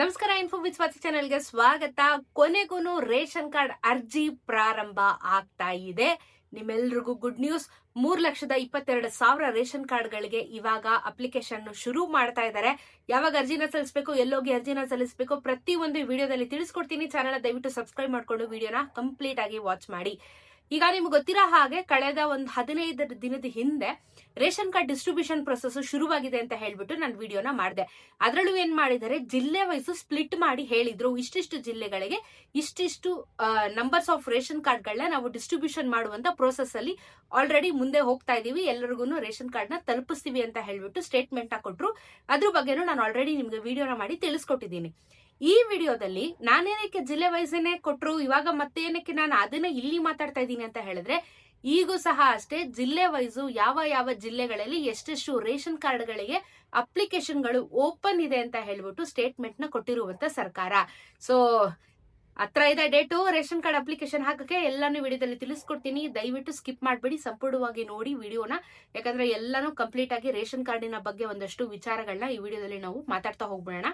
ನಮಸ್ಕಾರ info with Swati ಚಾನೆಲ್ಗೆ ಸ್ವಾಗತ. ಕೊನೆಗೂ ರೇಷನ್ ಕಾರ್ಡ್ ಅರ್ಜಿ ಪ್ರಾರಂಭ ಆಗ್ತಾ ಇದೆ. ನಿಮ್ಮೆಲ್ರಿಗೂ ಗುಡ್ ನ್ಯೂಸ್ ಮೂರ್ ಲಕ್ಷದ ಇಪ್ಪತ್ತೆರಡು ಸಾವಿರ ರೇಷನ್ ಕಾರ್ಡ್ಗಳಿಗೆ ಇವಾಗ ಅಪ್ಲಿಕೇಶನ್ ಶುರು ಮಾಡ್ತಾ ಇದ್ದಾರೆ. ಯಾವಾಗ ಅರ್ಜಿನ ಸಲ್ಲಿಸಬೇಕು, ಎಲ್ಲೋಗಿ ಅರ್ಜಿನ ಸಲ್ಲಿಸಬೇಕು ಪ್ರತಿ ಒಂದು ವಿಡಿಯೋದಲ್ಲಿ ತಿಳಿಸ್ಕೊಡ್ತೀನಿ. ಚಾನಲ್ ದಯವಿಟ್ಟು ಸಬ್ಸ್ಕ್ರೈಬ್ ಮಾಡ್ಕೊಂಡು, ವಿಡಿಯೋನ ಕಂಪ್ಲೀಟ್ ಆಗಿ ವಾಚ್ ಮಾಡಿ. ಈಗ ನಿಮ್ಗೆ ಗೊತ್ತಿರೋ ಹಾಗೆ ಕಳೆದ ಒಂದು ಹದಿನೈದು ದಿನದ ಹಿಂದೆ ರೇಷನ್ ಕಾರ್ಡ್ ಡಿಸ್ಟ್ರಿಬ್ಯೂಷನ್ ಪ್ರೊಸೆಸ್ ಶುರುವಾಗಿದೆ ಅಂತ ಹೇಳ್ಬಿಟ್ಟು ನಾನು ವಿಡಿಯೋನ ಮಾಡಿದೆ. ಅದರಲ್ಲೂ ಏನ್ ಮಾಡಿದರೆ ಜಿಲ್ಲೆ ವೈಸು ಸ್ಪ್ಲಿಟ್ ಮಾಡಿ ಹೇಳಿದ್ರು. ಇಷ್ಟಿಷ್ಟು ಜಿಲ್ಲೆಗಳಿಗೆ ಇಷ್ಟಿಷ್ಟು ನಂಬರ್ಸ್ ಆಫ್ ರೇಷನ್ ಕಾರ್ಡ್ಗಳನ್ನ ನಾವು ಡಿಸ್ಟ್ರಿಬ್ಯೂಷನ್ ಮಾಡುವಂತ ಪ್ರೋಸೆಸ್ ಅಲ್ಲಿ ಆಲ್ರೆಡಿ ಮುಂದೆ ಹೋಗ್ತಾ ಇದೀವಿ. ಎಲ್ಲರಿಗೂ ರೇಷನ್ ಕಾರ್ಡ್ನ ತಲುಪಿಸ್ತೀವಿ ಅಂತ ಹೇಳ್ಬಿಟ್ಟು ಸ್ಟೇಟ್ಮೆಂಟ್ ಕೊಟ್ಟರು ಅದ್ರ ಬಗ್ಗೆನೂ ನಾನು ಆಲ್ರೆಡಿ ನಿಮ್ಗೆ ವಿಡಿಯೋನ ಮಾಡಿ ತಿಳಿಸ್ಕೊಟ್ಟಿದ್ದೀನಿ. ಈ ವಿಡಿಯೋದಲ್ಲಿ ನಾನೇನಕ್ಕೆ ಜಿಲ್ಲೆ ವಯಸ್ಸನ್ನೇ ಕೊಟ್ಟರು ಇವಾಗ ಮತ್ತೆ ಏನಕ್ಕೆ ನಾನು ಅದನ್ನ ಇಲ್ಲಿ ಮಾತಾಡ್ತಾ ಇದ್ದೀನಿ ಅಂತ ಹೇಳಿದ್ರೆ, ಈಗೂ ಸಹ ಅಷ್ಟೇ ಜಿಲ್ಲೆ ವೈಸು ಯಾವ ಯಾವ ಜಿಲ್ಲೆಗಳಲ್ಲಿ ಎಷ್ಟೆಷ್ಟು ರೇಷನ್ ಕಾರ್ಡ್ಗಳಿಗೆ ಅಪ್ಲಿಕೇಶನ್ಗಳು ಓಪನ್ ಇದೆ ಅಂತ ಹೇಳ್ಬಿಟ್ಟು ಸ್ಟೇಟ್ಮೆಂಟ್ನ ಕೊಟ್ಟಿರುವಂತ ಸರ್ಕಾರ. ಸೊ, ಹತ್ರ ಇದೆ ಡೇಟು, ರೇಷನ್ ಕಾರ್ಡ್ ಅಪ್ಲಿಕೇಶನ್ ಹಾಕಕ್ಕೆ ಎಲ್ಲಾನು ವಿಡಿಯೋದಲ್ಲಿ ತಿಳಿಸ್ಕೊಡ್ತೀನಿ. ದಯವಿಟ್ಟು ಸ್ಕಿಪ್ ಮಾಡಬೇಡಿ, ಸಂಪೂರ್ಣವಾಗಿ ನೋಡಿ ವಿಡಿಯೋನ. ಯಾಕಂದ್ರೆ ಎಲ್ಲಾನು ಕಂಪ್ಲೀಟ್ ಆಗಿ ರೇಷನ್ ಕಾರ್ಡಿನ ಬಗ್ಗೆ ಒಂದಷ್ಟು ವಿಚಾರಗಳನ್ನ ಈ ವಿಡಿಯೋದಲ್ಲಿ ನಾವು ಮಾತಾಡ್ತಾ ಹೋಗ್ಬಿಡೋಣ.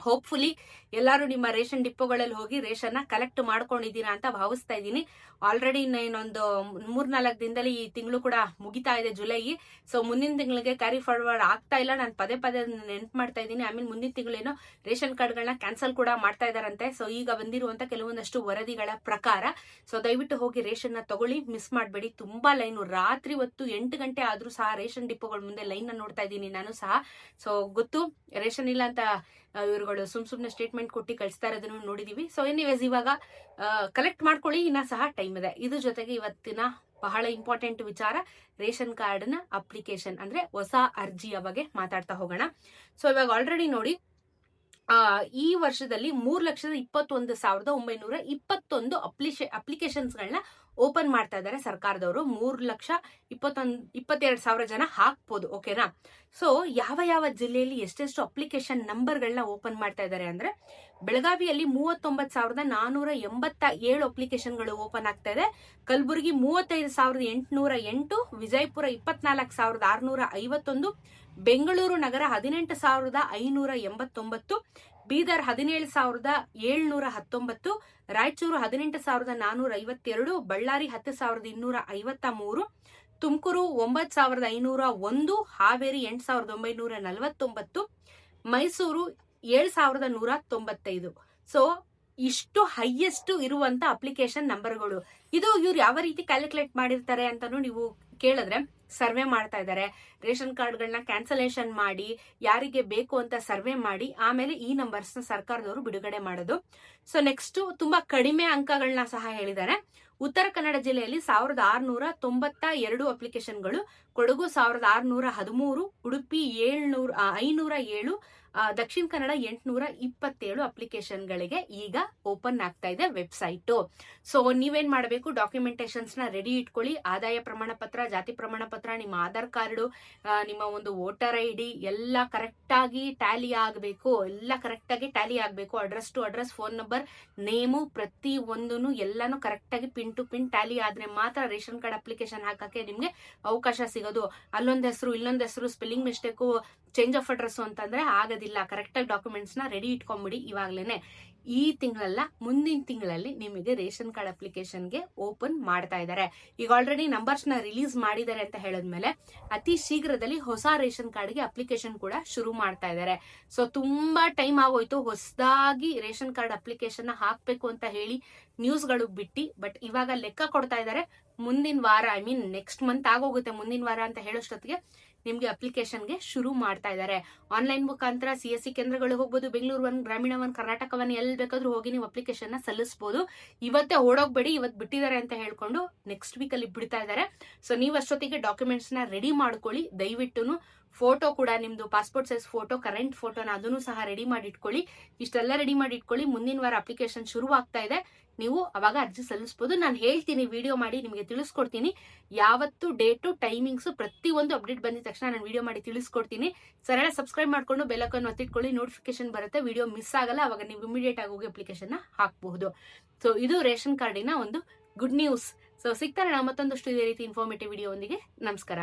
ಹೋಪ್ಫುಲಿ ಎಲ್ಲರೂ ನಿಮ್ಮ ರೇಷನ್ ಡಿಪೋಗಳಲ್ಲಿ ಹೋಗಿ ರೇಷನ್ನ ಕಲೆಕ್ಟ್ ಮಾಡ್ಕೊಂಡಿದ್ದೀರಾ ಅಂತ ಭಾವಿಸ್ತಾ ಇದ್ದೀನಿ. ಆಲ್ರೆಡಿ ಇನ್ನೊಂದು ಮೂರ್ನಾಲ್ಕು ದಿನದಲ್ಲಿ ಈ ತಿಂಗಳು ಕೂಡ ಮುಗಿತಾ ಇದೆ ಜುಲೈ ಸೊ ಮುಂದಿನ ತಿಂಗಳಿಗೆ ಕ್ಯಾರಿ ಫಾರ್ವರ್ಡ್ ಆಗ್ತಾ ಇಲ್ಲ. ನಾನು ಪದೇ ಪದೇ ನೆನ್ಪು ಮಾಡ್ತಾ ಇದ್ದೀನಿ. ಆಮೇಲೆ ಮುಂದಿನ ತಿಂಗಳೇನು ರೇಷನ್ ಕಾರ್ಡ್ಗಳನ್ನ ಕ್ಯಾನ್ಸಲ್ ಕೂಡ ಮಾಡ್ತಾ ಇದಾರಂತೆ. ಸೊ ಈಗ ಬಂದಿರುವಂತ ಕೆಲವೊಂದಷ್ಟು ವರದಿಗಳ ಪ್ರಕಾರ ಸೊ ದಯವಿಟ್ಟು ಹೋಗಿ ರೇಷನ್ನ ತಗೊಳ್ಳಿ. ಮಿಸ್ ಮಾಡಬೇಡಿ. ತುಂಬಾ ಲೈನು. ರಾತ್ರಿ ಹೊತ್ತು ಎಂಟು ಗಂಟೆ ಆದರೂ ಸಹ ರೇಷನ್ ಡಿಪ್ಪೋಗಳ ಮುಂದೆ ಲೈನ್ ನೋಡ್ತಾ ಇದ್ದೀನಿ ನಾನು ಸಹ. ಸೊ ಗೊತ್ತು, ರೇಷನ್ ಇಲ್ಲ ಅಂತ ಇವ್ರುಗಳು ಸುಮ್ ಸುಮ್ನೆ ಸ್ಟೇಟ್ಮೆಂಟ್ ಕೊಟ್ಟು ಕಳಿಸ್ತಾ ಇರೋದನ್ನು ನೋಡಿದೀವಿ. ಸೊ ಎನಿವೇಸ್ ಇವಾಗ ಕಲೆಕ್ಟ್ ಮಾಡ್ಕೊಳ್ಳಿ, ಇನ್ನ ಸಹ ಟೈಮ್ ಇದೆ. ಇದ್ರ ಜೊತೆಗೆ ಇವತ್ತಿನ ಬಹಳ ಇಂಪಾರ್ಟೆಂಟ್ ವಿಚಾರ, ರೇಷನ್ ಕಾರ್ಡ್ನ ಅಪ್ಲಿಕೇಶನ್ ಅಂದ್ರೆ ಹೊಸ ಅರ್ಜಿಯ ಬಗ್ಗೆ ಮಾತಾಡ್ತಾ ಹೋಗೋಣ. ಸೊ ಇವಾಗ ಆಲ್ರೆಡಿ ನೋಡಿ ಈ ವರ್ಷದಲ್ಲಿ ಮೂರ್ ಲಕ್ಷದ ಇಪ್ಪತ್ತೊಂದು ಸಾವಿರದ ಒಂಬೈನೂರ ಇಪ್ಪತ್ತೊಂದು ಅಪ್ಲಿಕೇ ಅಪ್ಲಿಕೇಶನ್ಸ್ ಗಳನ್ನ ಓಪನ್ ಮಾಡ್ತಾ ಇದ್ದಾರೆ ಸರ್ಕಾರದವರು. ಮೂರು ಲಕ್ಷ ಇಪ್ಪತ್ತೊಂದು, ಇಪ್ಪತ್ತೆರಡು ಸಾವಿರ ಜನ ಹಾಕ್ಬೋದು ಓಕೆನಾ ಸೊ ಯಾವ ಯಾವ ಜಿಲ್ಲೆಯಲ್ಲಿ ಎಷ್ಟೆಷ್ಟು ಅಪ್ಲಿಕೇಶನ್ ನಂಬರ್ಗಳನ್ನ ಓಪನ್ ಮಾಡ್ತಾ ಇದ್ದಾರೆ ಅಂದ್ರೆ, ಬೆಳಗಾವಿಯಲ್ಲಿ ಮೂವತ್ತೊಂಬತ್ತು ಸಾವಿರದ ನಾನೂರ ಎಂಬತ್ತ ಏಳು ಅಪ್ಲಿಕೇಶನ್ಗಳು ಓಪನ್ ಆಗ್ತಾ ಇದೆ. ಕಲಬುರಗಿ ಮೂವತ್ತೈದು ಸಾವಿರದ ಎಂಟುನೂರ ಎಂಟು, ವಿಜಯಪುರ ಇಪ್ಪತ್ನಾಲ್ಕು ಸಾವಿರದ ಆರುನೂರ ಐವತ್ತೊಂದು, ಬೆಂಗಳೂರು ನಗರ ಹದಿನೆಂಟು ಸಾವಿರದ ಐನೂರ ಎಂಬತ್ತೊಂಬತ್ತು ಬೀದರ್ ಹದಿನೇಳು ಸಾವಿರದ ಏಳ್ನೂರ ಹತ್ತೊಂಬತ್ತು, ರಾಯಚೂರು ಹದಿನೆಂಟು ಸಾವಿರದ ನಾನೂರ ಐವತ್ತೆರಡು, ಬಳ್ಳಾರಿ ಹತ್ತು ಸಾವಿರದ ಇನ್ನೂರ ಐವತ್ತ ಮೂರು, ತುಮಕೂರು ಒಂಬತ್ತು ಸಾವಿರದ ಐನೂರ ಒಂದು, ಹಾವೇರಿ ಎಂಟು ಸಾವಿರದ ಒಂಬೈನೂರ ನಲವತ್ತೊಂಬತ್ತು, ಮೈಸೂರು ಏಳು ಸಾವಿರದ ನೂರ ತೊಂಬತ್ತೈದು. ಸೊ ಇಷ್ಟು ಹೈಯೆಸ್ಟ್ ಇರುವಂತ ಅಪ್ಲಿಕೇಶನ್ ನಂಬರ್ಗಳು ಇದು ಇವ್ರು ಯಾವ ರೀತಿ ಕ್ಯಾಲ್ಕುಲೇಟ್ ಮಾಡಿರ್ತಾರೆ ಅಂತಾನು ನೀವು ಕೇಳಿದ್ರೆ ಸರ್ವೆ ಮಾಡ್ತಾ ಇದ್ದಾರೆ. ರೇಷನ್ ಕಾರ್ಡ್ಗಳನ್ನ ಕ್ಯಾನ್ಸಲೇಷನ್ ಮಾಡಿ, ಯಾರಿಗೆ ಬೇಕು ಅಂತ ಸರ್ವೆ ಮಾಡಿ, ಆಮೇಲೆ ಈ ನಂಬರ್ಸ್ನ ಸರ್ಕಾರದವರು ಬಿಡುಗಡೆ ಮಾಡೋದು. ಸೊ ನೆಕ್ಸ್ಟ್ ತುಂಬಾ ಕಡಿಮೆ ಅಂಕಗಳನ್ನ ಸಹ ಹೇಳಿದ್ದಾರೆ. ಉತ್ತರ ಕನ್ನಡ ಜಿಲ್ಲೆಯಲ್ಲಿ ಸಾವಿರದ ಆರ್ನೂರ ತೊಂಬತ್ತ ಎರಡು ಅಪ್ಲಿಕೇಶನ್ಗಳು ಕೊಡಗು ಸಾವಿರದ ಆರ್ನೂರ ಹದಿಮೂರು, ಉಡುಪಿ ಏಳ್ನೂರ ಐನೂರ ಏಳು ದಕ್ಷಿಣ ಕನ್ನಡ ಎಂಟುನೂರ ಇಪ್ಪತ್ತೇಳು ಅಪ್ಲಿಕೇಶನ್ಗಳಿಗೆ ಈಗ ಓಪನ್ ಆಗ್ತಾ ಇದೆ ವೆಬ್ಸೈಟ್. ಸೊ, ನೀವೇನ್ ಮಾಡಬೇಕು? ಡಾಕ್ಯುಮೆಂಟೇಶನ್ಸ್ನ ರೆಡಿ ಇಟ್ಕೊಳ್ಳಿ. ಆದಾಯ ಪ್ರಮಾಣ ಪತ್ರ ಜಾತಿ ಪ್ರಮಾಣ ಪತ್ರ ನಿಮ್ಮ ಆಧಾರ್ ಕಾರ್ಡ್ ನಿಮ್ಮ ಒಂದು ವೋಟರ್ ಐ ಡಿ ಎಲ್ಲ ಕರೆಕ್ಟಾಗಿ ಟ್ಯಾಲಿ ಆಗಬೇಕು. ಎಲ್ಲ ಕರೆಕ್ಟಾಗಿ ಟ್ಯಾಲಿ ಆಗಬೇಕು. Address to address, phone number, name ಪ್ರತಿ ಒಂದೂ ಎಲ್ಲನೂ ಕರೆಕ್ಟಾಗಿ ಪಿನ್ ಟು ಪಿನ್ ಟ್ಯಾಲಿ ಆದ್ರೆ ಮಾತ್ರ ರೇಷನ್ ಕಾರ್ಡ್ ಅಪ್ಲಿಕೇಶನ್ ಹಾಕಕ್ಕೆ ನಿಮಗೆ ಅವಕಾಶ ಸಿಗೋದು ಅಲ್ಲೊಂದು ಹೆಸರು, ಇಲ್ಲೊಂದು ಹೆಸರು spelling mistake change of address ಅಂತಂದ್ರೆ ಆಗೋದಿಲ್ಲ. ಕರೆಕ್ಟಾಗಿ ಡಾಕ್ಯುಮೆಂಟ್ಸ್ನ ರೆಡಿ ಇಟ್ಕೊಂಬಿಡಿ ಇವಾಗ್ಲೇನೆ. ಈ ತಿಂಗಳಲ್ಲ, ಮುಂದಿನ ತಿಂಗಳಲ್ಲಿ ನಿಮಗೆ ರೇಷನ್ ಕಾರ್ಡ್ ಅಪ್ಲಿಕೇಶನ್ಗೆ ಓಪನ್ ಮಾಡ್ತಾ ಇದ್ದಾರೆ ಈಗ ಆಲ್ರೆಡಿ ನಂಬರ್ಸ್ನ ರಿಲೀಸ್ ಮಾಡಿದ್ದಾರೆ ಅಂತ ಹೇಳಿದ್ಮೇಲೆ ಅತಿ ಶೀಘ್ರದಲ್ಲಿ ಹೊಸ ರೇಷನ್ ಕಾರ್ಡ್ಗೆ ಅಪ್ಲಿಕೇಶನ್ ಕೂಡ ಶುರು ಮಾಡ್ತಾ ಇದ್ದಾರೆ ಸೊ ತುಂಬಾ ಟೈಮ್ ಆಗೋಯ್ತು. ಹೊಸದಾಗಿ ರೇಷನ್ ಕಾರ್ಡ್ ಅಪ್ಲಿಕೇಶನ್ ಹಾಕ್ಬೇಕು ಅಂತ ಹೇಳಿ ನ್ಯೂಸ್ಗಳು ಬಿಟ್ಟು ಬಟ್ ಇವಾಗ ಲೆಕ್ಕ ಕೊಡ್ತಾ ಇದ್ದಾರೆ ಮುಂದಿನ ವಾರ ಐ ಮೀನ್ ನೆಕ್ಸ್ಟ್ ಮಂತ್ ಆಗೋಗುತ್ತೆ ಮುಂದಿನ ವಾರ ಅಂತ ಹೇಳೋಷ್ಟೊತ್ತಿಗೆ ನಿಮ್ಗೆ ಅಪ್ಲಿಕೇಶನ್ಗೆ ಶುರು ಮಾಡ್ತಾ ಇದ್ದಾರೆ. ಆನ್ಲೈನ್ ಮುಖಾಂತರ ಸಿ ಎಸ್ ಸಿ ಕೇಂದ್ರಗಳಿಗೆ ಹೋಗ್ಬೋದು ಬೆಂಗಳೂರು ಒನ್ ಗ್ರಾಮೀಣ ಒನ್ ಕರ್ನಾಟಕವನ್ ಎಲ್ಲಿ ಬೇಕಾದ್ರೂ ಹೋಗಿ ನೀವು ಅಪ್ಲಿಕೇಶನ್ನ ಸಲ್ಲಿಸಬಹುದು ಇವತ್ತೇ ಓಡೋಗ್ಬೇಡಿ, ಇವತ್ತು ಬಿಟ್ಟಿದ್ದಾರೆ ಅಂತ ಹೇಳ್ಕೊಂಡು ನೆಕ್ಸ್ಟ್ ವೀಕ್ ಅಲ್ಲಿ ಬಿಡ್ತಾ ಇದ್ದಾರೆ. ಸೊ ನೀವು ಅಷ್ಟೊತ್ತಿಗೆ ಡಾಕ್ಯುಮೆಂಟ್ಸ್ನ ರೆಡಿ ಮಾಡ್ಕೊಳ್ಳಿ ದಯವಿಟ್ಟು ಫೋಟೋ ಕೂಡ ನಿಮ್ದು ಪಾಸ್ಪೋರ್ಟ್ ಸೈಜ್ ಫೋಟೋ ಕರೆಂಟ್ ಫೋಟೋನ ಅದನ್ನು ಸಹ ರೆಡಿ ಮಾಡಿ ಇಟ್ಕೊಳ್ಳಿ. ಇಷ್ಟೆಲ್ಲ ರೆಡಿ ಮಾಡಿ ಇಟ್ಕೊಳ್ಳಿ. ಮುಂದಿನ ವಾರ ಅಪ್ಲಿಕೇಶನ್ ಶುರು ಇದೆ. ನೀವು ಅವಾಗ ಅರ್ಜಿ ಸಲ್ಲಿಸಬಹುದು ನಾನು ಹೇಳ್ತೀನಿ ವಿಡಿಯೋ ಮಾಡಿ ನಿಮಗೆ ತಿಳಿಸ್ಕೊಡ್ತೀನಿ. ಯಾವತ್ತು ಡೇಟು ಟೈಮಿಂಗ್ಸ್ ಪ್ರತಿ ಒಂದು ಅಪ್ಡೇಟ್ ಬಂದ ತಕ್ಷಣ ನಾನು ವಿಡಿಯೋ ಮಾಡಿ ತಿಳಿಸ್ಕೊಡ್ತೀನಿ. ಸರಳ ಸಬ್ಸ್ಕ್ರೈಬ್ ಮಾಡ್ಕೊಂಡು ಬೆಲಕನ್ನು ಒತ್ತಿಟ್ಕೊಳ್ಳಿ ನೋಟಿಫಿಕೇಶನ್ ಬರುತ್ತೆ. ವಿಡಿಯೋ ಮಿಸ್ ಆಗಲ್ಲ. ಅವಾಗ ನೀವು ಇಮಿಡಿಯೇಟ್ ಆಗಿ ಹೋಗಿ ಅಪ್ಲಿಕೇಶನ್ ಹಾಕಬಹುದು. ಸೊ ಇದು ರೇಷನ್ ಕಾರ್ಡಿನ ಒಂದು ಗುಡ್ ನ್ಯೂಸ್ ಸೊ ಸಿಗ್ತಾರೆ ಮತ್ತೊಂದಷ್ಟು ಇದೇ ರೀತಿ ಇನ್ಫಾರ್ಮೇಟಿವ್ ವಿಡಿಯೋ ನಮಸ್ಕಾರ.